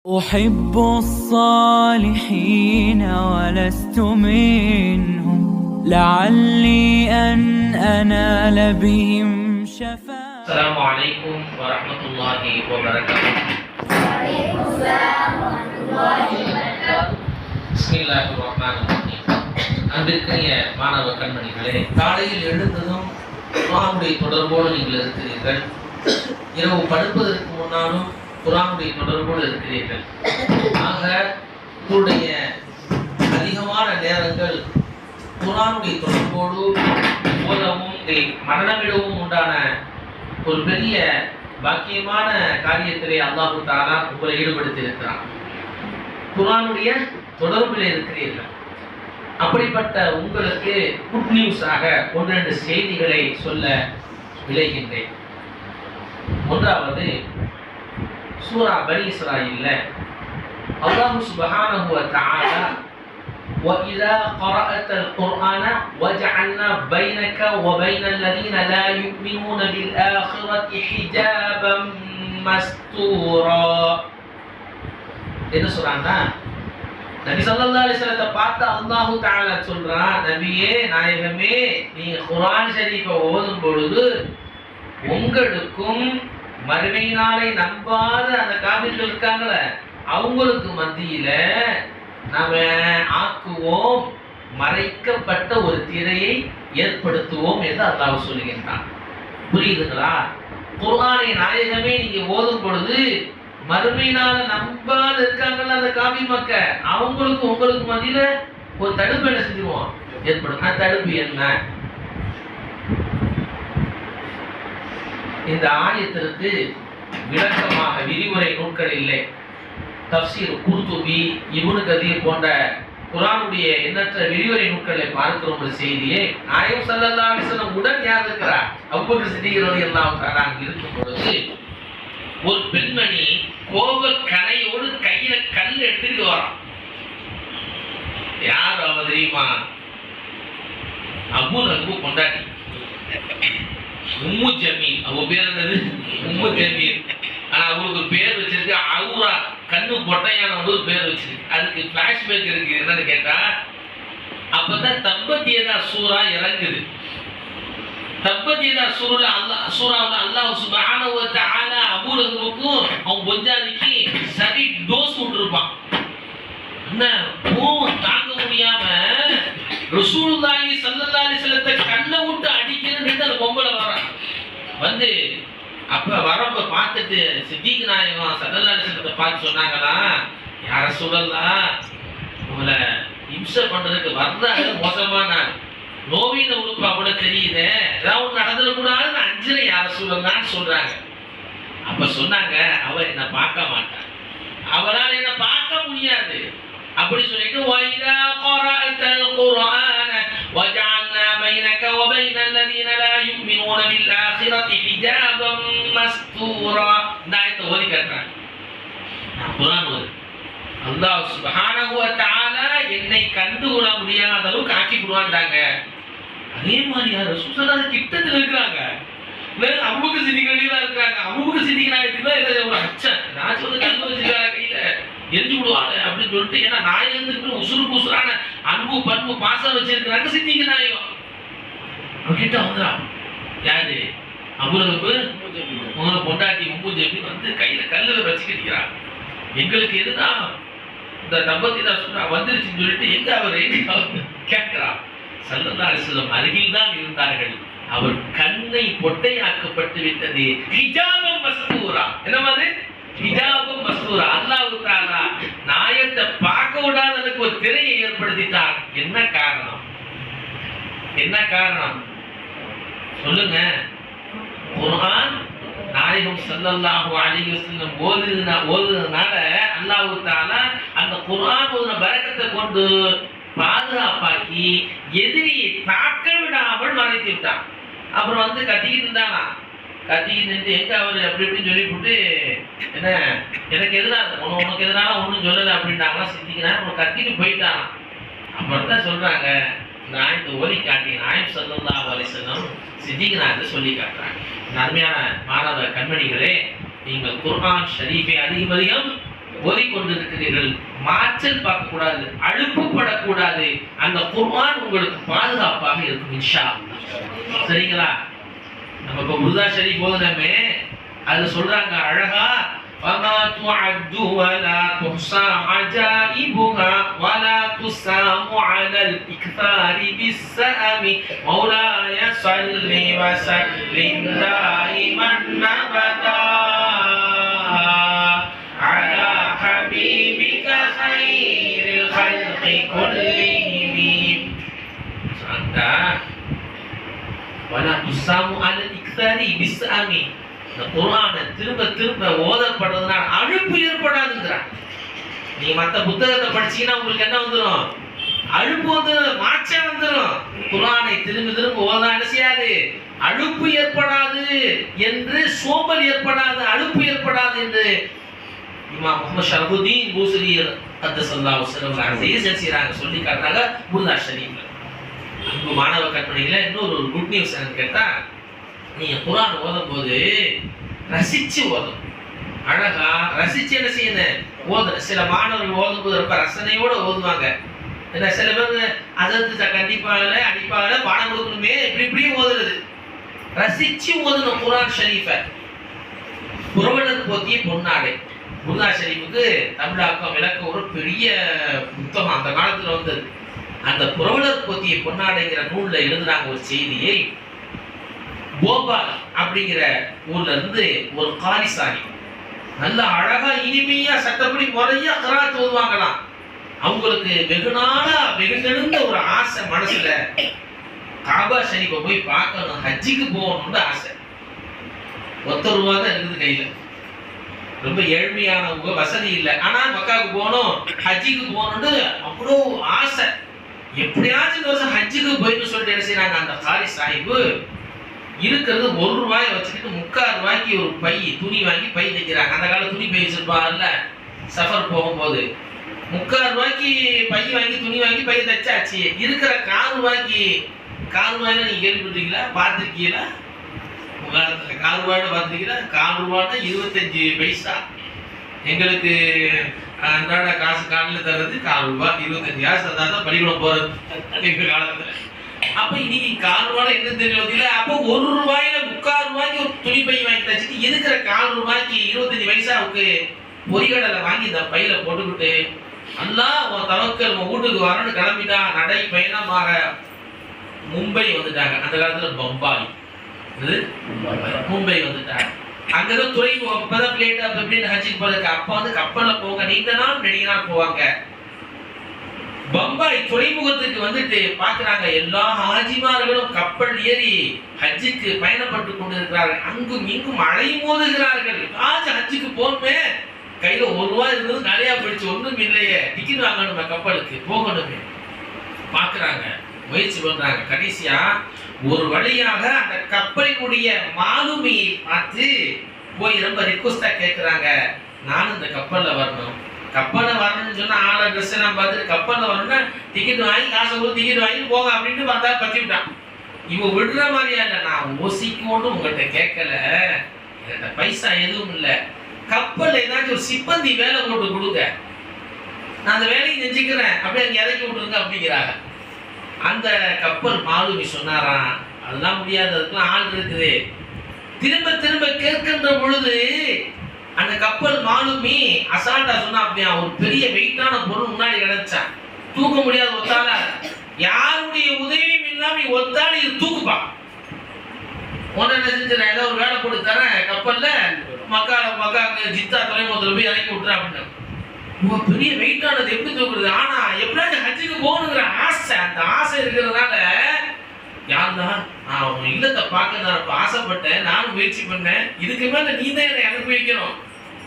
أحب الصالحين ولست منهم لعلي أن أنال بهم شفاعة السلام عليكم ورحمة الله وبركاته بسم الله الرحمن الرحيم அன்பிற்குரிய மாணவ கண்மணிகளே காலையில் எழுந்ததும் குரானுடைய தொடர்போடு நீங்கள் இருக்கிறீர்கள் இரவு படுப்பதற்கு முன்னாலும் குரானுடைய தொடர்போடு இருக்கிறீர்கள். ஆக உங்களுடைய அதிகமான நேரங்கள் குரானுடைய தொடர்போடு ஓதவும் மரணமிடவும் உண்டான ஒரு பெரிய பாக்கியமான காரியத்திலே அல்லாஹு தாலா உங்களை ஈடுபடுத்தியிருக்கிறான். குரானுடைய தொடர்பில் இருக்கிறீர்கள். அப்படிப்பட்ட உங்களுக்கு குட் நியூஸாக ஒன்று ரெண்டு செய்திகளை சொல்ல விளைகின்றேன் ஒன்றாவது சூரா பனி இஸ்ராயில்ல அல்லாஹ் சுப்ஹானஹு வ தஆலா وإذا قرأت القرآن وجعلنا بينك وبين الذين لا يؤمنون بالآخرة حجابا مستورا என்ன சொல்றாங்கன்னா நபி ஸல்லல்லாஹு அலைஹி வஸல்லத்தை பார்த்து அல்லாஹ் தஆலா சொல்றான் நபியே நாயகமே நீங்க குர்ஆன் ஷரீஃபை ஓதும் பொழுது உங்களுக்கும் மறுமை நாளை நம்பாத அந்த காவிர்கள் இருக்காங்கள அவங்களுக்கு மத்தியில நம்ம ஆக்குவோம் மறைக்கப்பட்ட ஒரு திரையை ஏற்படுத்துவோம் என்று அல்லாஹ் சொல்லுகின்றான். புரியுதுங்களா? குர்ஆனை நாயகமே நீங்க ஓதும் பொழுது மறுமையினால நம்பாத இருக்காங்கல்ல அந்த காவி மக்க? அவங்களுக்கு உங்களுக்கு மத்தியில ஒரு தடுப்பு என்ன செஞ்சிருவோம்? ஏற்படும். தடுப்பு என்ன? இந்த ஆயத்திற்கு விளக்கமாக விதிமுறை நூல்கள் இல்லை. தப்சீர் குர்துபி இப்னு கதீர் போன்ற குரானுடைய எண்ணற்ற விரிவுரை நூல்களை பார்க்கிற ஒரு செய்தியை நாயம் ஸல்லல்லாஹு அலைஹி உடன் யார் இருக்கிறார்? அவ்வளவு சிதிகிறது எல்லாம் அங்கே இருக்கும் பொழுது ஒரு பெண்மணி கோப கலையோடு கையில கல் எடுத்துட்டு வரான். யார் அவ தெரியுமா? அபு நபு கொண்டாட்டி உம்மு ஜமீல். அவங்க பேர் என்னது? உம்மு ஜமீல். ஆனா அவருக்கு பேர் வச்சிருக்கு அவுரா. கண்ணு பொட்டையான ஒரு பேர் வச்சிருக்கு. அதுக்கு பிளாஷ்பேக் இருக்கு. என்னன்னு கேட்டா அப்பதான் தப்பத்தியதா சூரா இறங்குது. தப்பத்தியதா சூரல அல்லாஹ் சூறாவில் அல்லாஹ் சுப்ஹானஹு வ தஆலா அபூ அவன் பொஞ்சாதிக்கு சரி டோஸ் விட்டுருப்பான் என்ன கோவம் தாங்க முடியாம ருசூலுல்லாஹி ஸல்லல்லாஹு அலைஹி வஸல்லத்தை கண்ணை விட்டு அடிக்கணும்னு அந்த பொம்பளை வரான் வந்து அப்ப வரப்ப பார்த்துட்டு சித்திக்கு நாயகம் ஸல்லல்லாஹு அலைஹி வஸல்லத்தை பார்த்து சொன்னாங்களா? யார சொல்லலாம் உங்களை இம்சை பண்றதுக்கு வர்றாங்க மோசமான நான் நோவின உறுப்பு கூட தெரியுதே. ஏதாவது ஒண்ணு கூடாது அஞ்சனை யார சொல்லலாம்னு சொல்றாங்க. அப்ப சொன்னாங்க அவ என்ன பார்க்க மாட்டான் அவரால் என்ன பார்க்க முடியாது. அப்படி சொல்லிட்டு வைதா قرأت القرآن وجعلنا بينك وبين الذين لا يؤمنون بالآخرة حجابا مستورا இந்த ஆயத்தை ஓதி காட்டுறாங்க நான் குர்ஆன் ஓது அல்லாஹ் சுப்ஹானஹு வ தஆலா என்னை கண்டு கொள்ள முடியாத அளவுக்கு ஆக்கி விடுவான்டாங்க அதே மாதிரி யார் ரசூலுல்லாஹ் கிட்டத்துல இருக்கிறாங்க வேற அபுக்கு சிதிகளா இருக்கிறாங்க அபுக்கு சிதிகளா இருக்குதா இல்ல ஒரு அச்சன் நான் வந்து கண்டு வச்சிருக்காங்க கையில எரிஞ்சு விடுவாங்க அப்படின்னு சொல்லிட்டு ஏன்னா நாய் உசுறு புசுறான அன்பு பண்பு பாசம் வச்சிருக்கிறாங்க சித்திக்கு நாயம் அவகிட்ட வந்துடான் யாரு? அபுரகு உங்களை பொண்டாட்டி உம்பு வந்து கையில கல்லுல வச்சுக்கிட்டான் எங்களுக்கு எதுதான் இந்த தம்பதி தான் சொல்றா வந்துருச்சுன்னு சொல்லிட்டு எங்க அவர்? எங்க அவர்? கேட்கிறான் சல்லல்லா அருகில் தான் இருந்தார்கள். அவர் கண்ணை பொட்டையாக்கப்பட்டு விட்டது. ஹிஜாபம் மஸ்தூரா. என்ன மாதிரி ஹிஜாபும் மசூரா அல்லாஹ் தாலா நாயத்தை பார்க்க விடாததுக்கு ஒரு திரையை ஏற்படுத்திட்டார் என்ன காரணம்? என்ன காரணம்? சொல்லுங்க. குர்ஆன் நாயகம் சல்லல்லாஹு அலைஹி வஸல்லம் ஓதுனா ஓதுனதுனால அல்லாஹ் தாலா அந்த குர்ஆன் ஓதுன பரக்கத்தை கொண்டு பாதுகாப்பாக்கி எதிரியை தாக்க விடாமல் மறைத்து விட்டான். அப்புறம் வந்து கத்திக்கிட்டு இருந்தானா? கத்திக்கிட்டு நின்று எங்க அவர் அப்படி இப்படின்னு சொல்லி போட்டு என்ன எனக்கு எதிராக உன உனக்கு எதிராக ஒன்றும் சொல்லலை அப்படின்னாங்களாம் சித்திக்கிறான் உனக்கு கத்திட்டு போயிட்டான் அப்புறம் தான் சொல்றாங்க இந்த ஆயத்தை ஓலி காட்டி நாயம் சல்லல்லாஹு அலைஹி வஸல்லம் சித்திக்கிறாங்க சொல்லி காட்டுறாங்க. அருமையான மாணவ கண்மணிகளே நீங்கள் குர்ஆன் ஷரீஃபை அதிகம் அதிகம் கொண்டிருக்கிறீர்கள் மாற்றல் பார்க்கக்கூடாது அழுப்புப்படக்கூடாது. அந்த குர்ஆன் உங்களுக்கு பாதுகாப்பாக இருக்கும் இன்ஷா சரிங்களா? நம்ம இப்போ முருதா ஷரீஃப் ஓதுனமே அதுல சொல்றாங்க அழகா وما تعد ولا تحصى عجائبها ولا تسام على الإكثار بالسأم مولاي صل وسلم دائما أبدا على حبيبك خير الخلق كلهم வலா wala அலல் இக்தாரி ikthari இந்த குரானை திரும்ப திரும்ப ஓதப்படுறதுனால அழுப்பு ஏற்படாதுங்கிறான் நீங்க மற்ற புத்தகத்தை படிச்சீங்கன்னா உங்களுக்கு என்ன வந்துடும் அழுப்பு வந்துடும் மாற்றம் வந்துடும் குரானை திரும்ப திரும்ப ஓத அலசியாது செய்யாது அழுப்பு ஏற்படாது என்று சோம்பல் ஏற்படாது அழுப்பு ஏற்படாது என்று இமாம் முகமது ஷரபுதீன் பூசரி அத்த சொல்லா அசீஸ் என்ன சொல்லி காட்டுறாங்க முருதா ஷரீஃப்ல அன்பு மாணவ கண்மணிகள இன்னொரு ஒரு குட் நியூஸ் என்னன்னு கேட்டால் நீங்கள் குரான் ஓதும் போது ரசித்து ஓதும் அழகா ரசித்து என்ன செய்யணும் ஓதுற சில மாணவர்கள் ஓதும் போது ரொம்ப ரசனையோடு ஓதுவாங்க. ஏன்னா சில பேர் அதற்கு கண்டிப்பாக அடிப்பாக பாடம் கொடுக்கணுமே இப்படி இப்படியும் ஓதுறது. ரசித்து ஓதணும் குரான் ஷரீஃபை. புறவலர் போத்திய பொன்னாடை. முருகா ஷரீஃபுக்கு தமிழாக்கம் விளக்க ஒரு பெரிய புத்தகம் அந்த காலத்தில் வந்தது. அந்த புரவலர் போத்திய பொன்னாடைங்கிற நூலில் எழுதுனாங்க ஒரு செய்தியை போபால் அப்படிங்கிற ஊர்ல இருந்து ஒரு காரி நல்ல அழகா இனிமையா சட்டப்படி முறையா கராத்து ஓதுவாங்களாம். அவங்களுக்கு வெகு நாளா வெகு ஒரு ஆசை மனசுல. காபா ஷரீஃபை போய் பார்க்கணும் ஹஜ்ஜிக்கு போகணும்னு ஆசை. ஒத்த ரூபா தான் இருக்குது கையில. ரொம்ப ஏழ்மையானவங்க வசதி இல்லை. ஆனா மக்காவுக்கு போகணும் ஹஜ்ஜிக்கு போகணும்னு அவ்வளோ ஆசை. எப்படியாச்சும் இந்த வருஷம் ஹஜ்ஜுக்கு போயிட்டு சொல்லிட்டு என்ன செய்யறாங்க அந்த காரி சாஹிபு இருக்கிறது ஒரு ரூபாயை வச்சுக்கிட்டு முக்கால் ரூபாய்க்கு ஒரு பை துணி வாங்கி பை தைக்கிறாங்க. அந்த காலம் துணி பை வச்சிருப்பாங்கல்ல? சஃபர் போகும்போது. முக்கால் ரூபாய்க்கு பை வாங்கி துணி வாங்கி பை தைச்சாச்சு. இருக்கிற கால் ரூபாய்க்கு கால் ரூபாயில நீங்க கேள்விப்பட்டிருக்கீங்களா? பார்த்துருக்கீங்களா? உங்க காலத்துல கால் ரூபாய்னு பார்த்துருக்கீங்களா? கால் ரூபாய்னா இருபத்தஞ்சு பைசா. எங்களுக்கு அன்றாட காசு காலில் தர்றது கால் ரூபாய் இருபத்தஞ்சு. காசு தந்தா தான் பள்ளிக்கூடம் போறது. எங்க காலத்துல. அப்ப இன்னைக்கு கால் ரூபாய் என்ன தெரியும் இல்ல அப்போ ஒரு ரூபாயில முக்கால் ரூபாய்க்கு ஒரு துணி பை வாங்கி தச்சுட்டு இருக்கிற கால் ரூபாய்க்கு இருபத்தஞ்சு பைசாவுக்கு பொறிகடலை வாங்கி இந்த பையில போட்டுக்கிட்டு அல்லா உன் தவக்கல் உன் வீட்டுக்கு வரணும்னு கிளம்பிட்டான் நடை பயணமாக மும்பை வந்துட்டாங்க. அந்த காலத்துல பம்பாய். மும்பை வந்துட்டாங்க. அங்கதான் துறைமுகம் இப்பதான் பிளேட் அப்ப இப்படின்னு ஹஜ்ஜுக்கு போறதுக்கு அப்ப வந்து கப்பல்ல போங்க. நீண்ட நாள் நெடிய போவாங்க. பம்பாய் துறைமுகத்துக்கு வந்துட்டு பாக்குறாங்க எல்லா ஹாஜிமார்களும் கப்பல் ஏறி ஹஜ்ஜுக்கு பயணப்பட்டு கொண்டிருக்கிறார்கள். அங்கும் இங்கும் அலை மோதுகிறார்கள். ஹாஜ் ஹஜ்ஜுக்கு போகணுமே. கையில ஒரு ரூபாய் இருந்தது நிறைய போயிடுச்சு. ஒன்றும் இல்லையே. டிக்கெட் வாங்கணுமே கப்பலுக்கு. போகணுமே. பாக்குறாங்க முயற்சி பண்றாங்க. கடைசியா ஒரு வழியாக அந்த கப்பலினுடைய மாலுமியை பார்த்து போய் ரொம்ப ரிக்வஸ்டா கேட்குறாங்க நானும் இந்த கப்பல்ல வரணும். கப்பல்ல வரணும்னு சொன்னா ஆளை ட்ரெஸ் நான் பார்த்துட்டு கப்பல்ல வரணும்னா டிக்கெட் வாங்கி காசை கொடுத்து டிக்கெட் வாங்கி போங்க அப்படின்னு பார்த்தா பத்தி விட்டான் இவன் விடுற மாதிரியா இல்லை. நான் ஓசிக்கோன்னு உங்கள்கிட்ட கேட்கல. என்கிட்ட பைசா எதுவும் இல்லை. கப்பலில் ஏதாச்சும் ஒரு சிப்பந்தி வேலை போட்டு கொடுங்க. நான் அந்த வேலையை செஞ்சுக்கிறேன். அப்படியே அங்கே இறக்கி விட்டுருங்க அப்படிங்கிறாங்க. அந்த கப்பல் மாலுமி சொன்னாராம். அதெல்லாம் முடியாது அதுக்கெல்லாம் ஆள் இருக்குது. திரும்ப திரும்ப கேட்கின்ற பொழுது அந்த கப்பல் மாலுமி அசால்ட்டா சொன்னா அப்படியா ஒரு பெரிய வெயிட்டான பொருள் முன்னாடி கிடச்சான் தூக்க முடியாது ஒத்தால. யாருடைய உதவியும் இல்லாம நீ ஒத்தால இது தூக்குப்பா. உடனே என்ன செஞ்சு ஏதோ ஒரு வேலை கொடுத்தாரன் கப்பல்ல. மக்கா மக்கா ஜித்தா தலைமுறை போய் இறக்கி விட்டுறேன் அப்படின்னு பெரிய வெயிட்டானது எப்படி தூக்குறது ஆனா எப்படியாச்சும் ஹஜ்ஜுக்கு போகணுங்கிற ஆசை அந்த ஆசை இருக்கிறதுனால யாருதான் நான் உன் இல்லத்தை பார்க்க நான் ஆசைப்பட்டேன் நானும் முயற்சி பண்ணேன். இதுக்கு மேல நீ தான் என்னை அனுப்பி வைக்கணும்.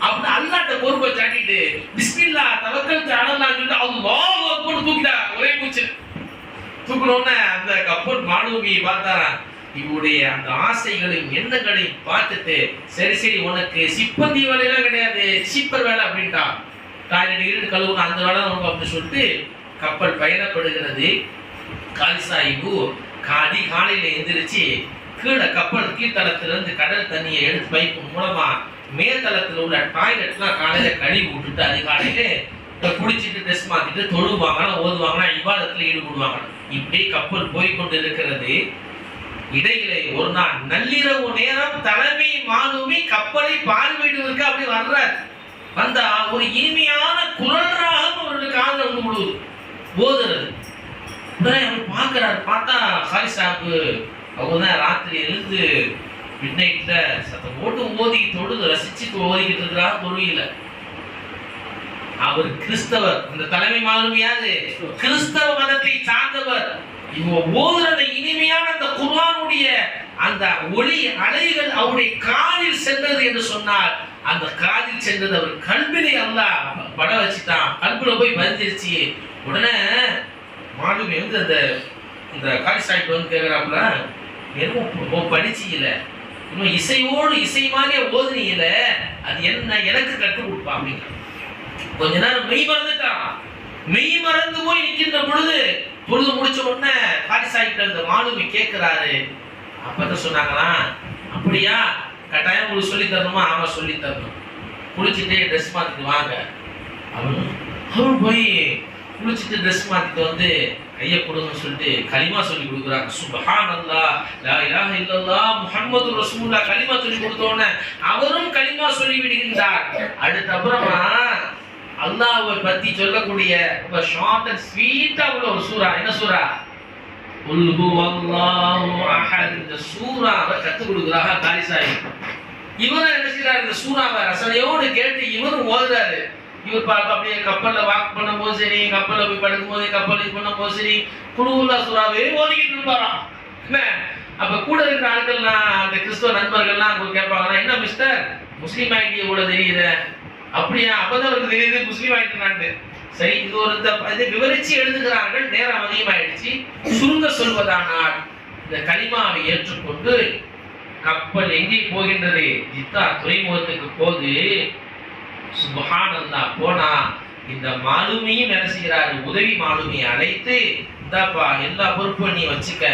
அப்படின்னு அல்லாட்ட பொறுப்பை சாட்டிட்டு பிஸ்மில்லா தவக்கல் அடலான்னு சொல்லிட்டு அவங்க வாங்க போட்டு தூக்கிட்டா ஒரே பூச்சு தூக்கணும்னு அந்த கப்பல் மாணவியை பார்த்தாரா? இவருடைய அந்த ஆசைகளையும் எண்ணங்களையும் பார்த்துட்டு சரி சரி உனக்கு சிப்பந்தி வேலையெல்லாம் கிடையாது சீப்பர் வேலை அப்படின்ட்டான். டாய்லெட் கீழ் கழுவுன அந்த வேலை நமக்கு அப்படின்னு சொல்லிட்டு கப்பல் பயணப்படுகிறது. காலி சாஹிபு காதி காலையில எந்திரிச்சு கீழே கப்பல் கீழ்த்தளத்திலிருந்து கடல் தண்ணியை எடுத்து பைப்பு மூலமா மேல்தளத்தில் உள்ள டாய்லெட்லாம் காலையில கழுவி விட்டுட்டு அதிகாலையில இப்ப குடிச்சிட்டு ட்ரெஸ் மாத்திட்டு தொழுவாங்கன்னா ஓதுவாங்கன்னா விவாதத்தில் ஈடுபடுவாங்க. இப்படி கப்பல் போய்கொண்டு இருக்கிறது இடையிலே ஒரு நாள் நள்ளிரவு நேரம் தலைமை மாலுமி கப்பலை பார்வையிடுவதற்கு அப்படி வர்றார். வந்தா ஒரு இனிமையான குரல் ராகம் அவருடைய காதுல வந்து முழுது போதுறது. உடனே அவர் பார்க்கிறார். பார்த்தா சாரி சாப்பு அவங்க தான் ராத்திரி எழுந்து மிட் சத்தம் போட்டு ஓதி தொழுது ரசிச்சு ஓதிக்கிட்டு இருக்கிறார் தொழுகையில. அவர் கிறிஸ்தவர். இந்த தலைமை மாலுமியாது கிறிஸ்தவ மதத்தை சார்ந்தவர். இவங்க ஓதுற அந்த இனிமையான அந்த குர்வானுடைய அந்த ஒளி அலைகள் அவருடைய காலில் சென்றது என்று சொன்னார் அந்த காதில் சென்றது அவர் கண்பினை அல்லா பட வச்சுட்டான். கண்புல போய் பதிஞ்சிருச்சு. உடனே மாலுமி வந்து அந்த இந்த காலி சாஹிப் வந்து கேட்குறாப்புல எதுவும் படிச்சீங்கல்ல இன்னும் இசையோடு இசை மாதிரியே ஓதுனியில அது என்ன எனக்கு கற்றுக் கொடுப்பா அப்படிங்கிற கொஞ்ச நேரம் மெய் மறந்துட்டான். மெய் மறந்து போய் நிற்கின்ற பொழுது பொழுது முடிச்ச உடனே காலி சாஹிப்ல அந்த மாலுமி கேட்கிறாரு அப்பதான் சொன்னாங்களா அப்படியா கட்டாயம் உங்களுக்கு சொல்லி தரணுமா? அவன் சொல்லி தரணும். குளிச்சுட்டு ட்ரெஸ் மாற்றிட்டு வாங்க. அவரு அவன் போய் குளிச்சுட்டு ட்ரெஸ் மாற்றிட்டு வந்து கையை கொடுங்கன்னு சொல்லிட்டு களிமா சொல்லி கொடுக்குறாங்க. சுபஹான் அல்லா லா இலாஹ இல்லல்லா முஹம்மது ரசூலுல்லாஹ் களிமா சொல்லி கொடுத்த உடனே அவரும் களிமா சொல்லி விடுகின்றார். அதுக்கப்புறமா அப்புறமா அல்லாஹ்வை பத்தி சொல்லக்கூடிய ரொம்ப ஷார்ட் அண்ட் ஸ்வீட்டா உள்ள ஒரு சூறா. என்ன சூரா இந்த சூறாவை கற்றுக் கொடுக்குறாங்க காரிசாயி இவரும் என்ன செய்யறாரு இந்த சூறாவை ரசனையோடு கேட்டு இவரும் ஓதுறாரு. இவர் பார்க்க அப்படியே கப்பல்ல வாக் பண்ணும்போது சரி கப்பல்ல போய் படுக்கும்போது கப்பல் இது பண்ணும்போது சரி குழுவுல்லா சூறாவே ஓதிக்கிட்டு இருப்பாராம். என்ன? அப்போ கூட இருக்கிற ஆட்கள்லாம் அந்த கிறிஸ்துவ நண்பர்கள்லாம் அங்க கேட்பாங்கன்னா என்ன மிஸ்டர் முஸ்லீம் ஐடி இவ்வளவு தெரியுது. அப்படியா? அப்போதான் அவருக்கு தெரியுது முஸ்லீம் ஆயிட்டு சரி இது ஒரு இந்த இதை விவரிச்சு எழுதுகிறார்கள் நேரம் அதிகமாயிடுச்சு சுருங்க சொல்வதானால் இந்த களிமாவை ஏற்றுக்கொண்டு கப்பல் எங்கே போகின்றது? ஜித்தா துறைமுகத்துக்கு போது சுபஹானந்தா போனா இந்த மாலுமியும் என்ன செய்கிறாரு? உதவி மாலுமியை அழைத்து இந்தாப்பா எல்லா பொறுப்பும் நீ வச்சுக்க.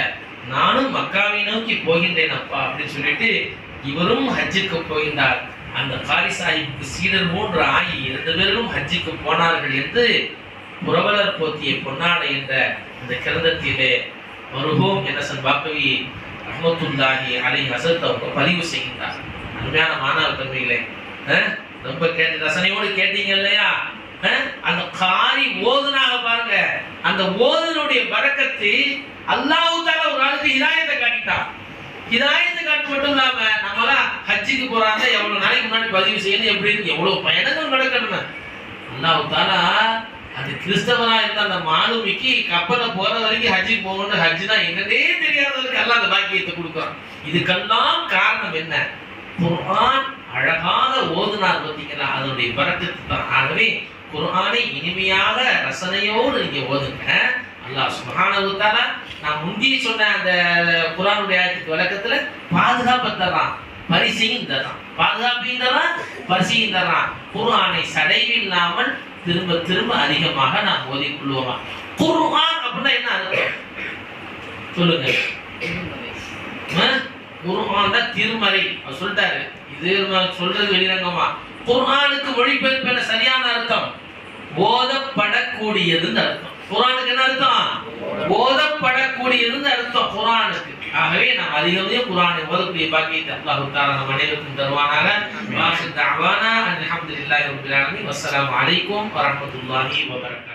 நானும் மக்காவை நோக்கி போகின்றேன் அப்பா அப்படின்னு சொல்லிட்டு இவரும் ஹஜ்ஜுக்கு போகின்றார். அந்த காரி சாஹிப்புக்கு சீடர் மூன்று ஆகி இரண்டு பேரும் ஹஜ்ஜிக்கு போனார்கள் என்று புரவலர் போத்திய பொன்னாடை என்ற இந்த கிரந்தத்திலே மருகோம் என்ன பாக்கவி ரஹமத்துல்லாஹி அலை ஹசத் அவங்க பதிவு செய்கின்றார். அருமையான மாணவ தன்மைகளே ரொம்ப கேட்டு ரசனையோடு கேட்டீங்க இல்லையா? அந்த காரி ஓதுனாக பாருங்க. அந்த ஓதனுடைய பழக்கத்தை அல்லாஹ் தால ஒரு ஆளுக்கு இதாயத்தை காட்டிட்டான். ஹிதாயத்தை காட்டு மட்டும் இல்லாம நம்மளாம் ஹஜ்ஜிக்கு போறாங்க எவ்வளவு நாளைக்கு முன்னாடி பதிவு செய்யணும் எப்படி எவ்வளவு பயணங்கள் நடக்கணும் அல்லாஹ் தானா அது கிறிஸ்தவனா இருந்த அந்த மாலுமிக்கு கப்பலை போற வரைக்கும் ஹஜ்ஜுக்கு போகணும்னு ஹஜ்ஜினா என்னன்னே தெரியாதவருக்கு எல்லாம் அந்த பாக்கியத்தை கொடுக்குறான். இதுக்கெல்லாம் காரணம் என்ன? குர்ஆன் அழகாக ஓதுனார் பார்த்தீங்களா? அதனுடைய பறக்கத்து தான். ஆகவே குர்ஆனை இனிமையாக ரசனையோடு நீங்க ஓதுங்க. அல்லாஹ் சுப்ஹானஹு தஆலா நான் முந்தைய சொன்ன அந்த குர்ஆனுடைய ஆயத்துக்கு விளக்கத்துல பாதுகாப்பு தர்றான். பரிசையும் தர்றான். பாதுகாப்பையும் தர்றான் பரிசையும் தர்றான். குர்ஆனை சடைவில்லாமல் திரும்ப திரும்ப அதிகமாக நாம் ஓதிக்கொள்வோமா? குர்ஆன் அப்படின்னா என்ன அர்த்தம்? சொல்லுங்க. ஆ? தான் திருமறை. அவர் சொல்லிட்டாரு. இது சொல்றது வெளிரங்கமா? குர்ஆனுக்கு மொழிபெயர்ப்பு என்ன சரியான அர்த்தம்? ஓதப்படக்கூடியதுன்னு அர்த்தம். குர்ஆனுக்கு என்ன அர்த்தம்? ஓதப்படக்கூடியதுன்னு அர்த்தம் குர்ஆனுக்கு ஆகவே நாம் அதிகமே குர்ஆனை ஓதக்கூடிய பாக்கியத்தை அல்லாஹ் தஆலா நம் அனைவருக்கும் தருவானாக. வாஷித் தஅவானா அல்ஹம்துலில்லாஹி ரப்பில் ஆலமீன். வஸ்ஸலாமு அலைக்கும் வரஹ்மத்துல்லாஹி வபரகாத்துஹு